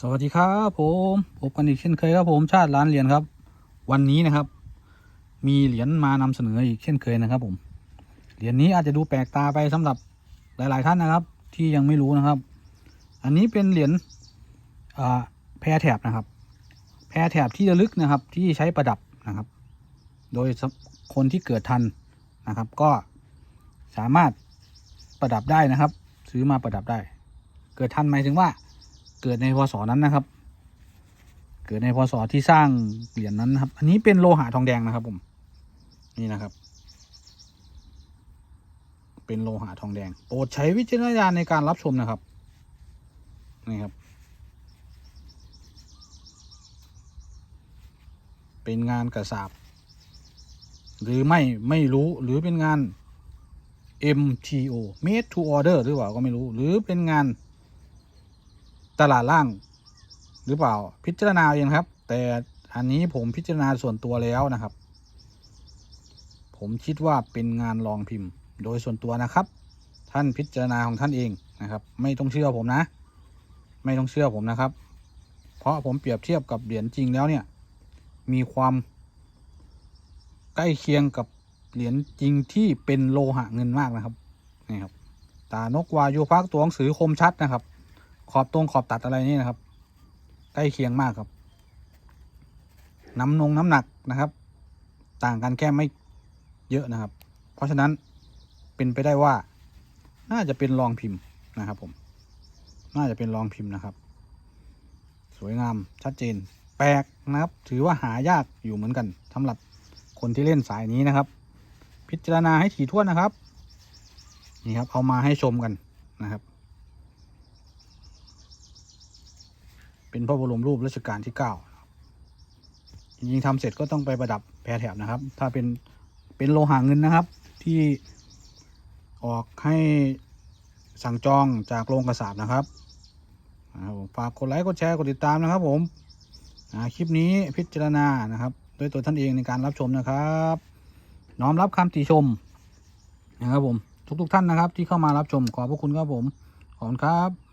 สวัสดีครับผมพบกันอีกเช่นเคยครับผมชาติร้านเหรียญครับ วันนี้นะครับ มีเหรียญมานำเสนออีกเช่นเคยนะครับ ผมเหรียญนี้อาจจะดูแปลกตาไปสำหรับหลาย ๆ ท่านนะครับ ที่ยังไม่รู้นะครับ อันนี้เป็นเหรียญแพรแถบนะครับ แพรแถบที่ระลึกนะครับ ที่ใช้ประดับนะครับ โดยคนที่เกิดทันนะครับ ก็สามารถประดับได้นะครับ ซื้อมาประดับได้ เกิดทันหมายถึงว่า เกิดในพศนั้นนะครับ เกิดในพศที่สร้างเหรียญนั้นนะครับ อันนี้เป็นโลหะทองแดงนะครับผม นี่นะครับ เป็นโลหะทองแดง โปรดใช้วิจารณญาณในการรับชมนะครับ นี่ครับ เป็นงานกระสาบ หรือไม่ไม่รู้หรือเป็นงาน MTO made to order หรือเปล่าก็ไม่รู้ หรือเป็นงาน ตลาดล่าง หรือเปล่าพิจารณาเองครับ แต่อันนี้ผมพิจารณาส่วนตัวแล้วนะครับ ผมคิดว่าเป็นงานลองพิมพ์ โดยส่วนตัวนะครับ ท่านพิจารณาของท่านเองนะครับ ไม่ต้องเชื่อผมนะ ไม่ต้องเชื่อผมนะครับ เพราะผมเปรียบเทียบกับเหรียญจริงแล้วเนี่ย มีความใกล้เคียงกับเหรียญจริงที่เป็นโลหะเงินมากนะครับนี่ครับตานกวายูพักตัวหนังสือคมชัดนะครับ ขอบตรงขอบตัดอะไรนี่นะครับ ใกล้เคียงมากครับ น้ำนงน้ำหนักนะครับ ต่างกันแค่ไม่เยอะนะครับ เพราะฉะนั้นเป็นไปได้ว่า น่าจะเป็นรองพิมพ์นะครับ ผม น่าจะเป็นรองพิมพ์นะครับ สวยงามชัดเจน แปลกนะครับ ถือว่าหายากอยู่เหมือนกันสำหรับคนที่เล่นสายนี้นะครับ พิจารณาให้ถี่ถ้วนนะครับ นี่ครับเอามาให้ชมกันนะครับ เป็นพระบรมรูปรัชกาลที่เก้าจริงๆทำเสร็จก็ต้องไปประดับแพรแถบนะครับ ถ้าเป็นเป็นโลหะเงินนะครับ ที่ออกให้สั่งจองจากโรงกระสาบนะครับอ่าผมฝากกดไลค์กดแชร์กดติดตามนะครับ ผมคลิปนี้พิจารณานะครับด้วยตัวท่านเองในการรับชมนะครับ น้อมรับคำติชมนะครับผมทุกๆท่านนะครับที่เข้ามารับชมขอบพระคุณครับผมขอบคุณครับ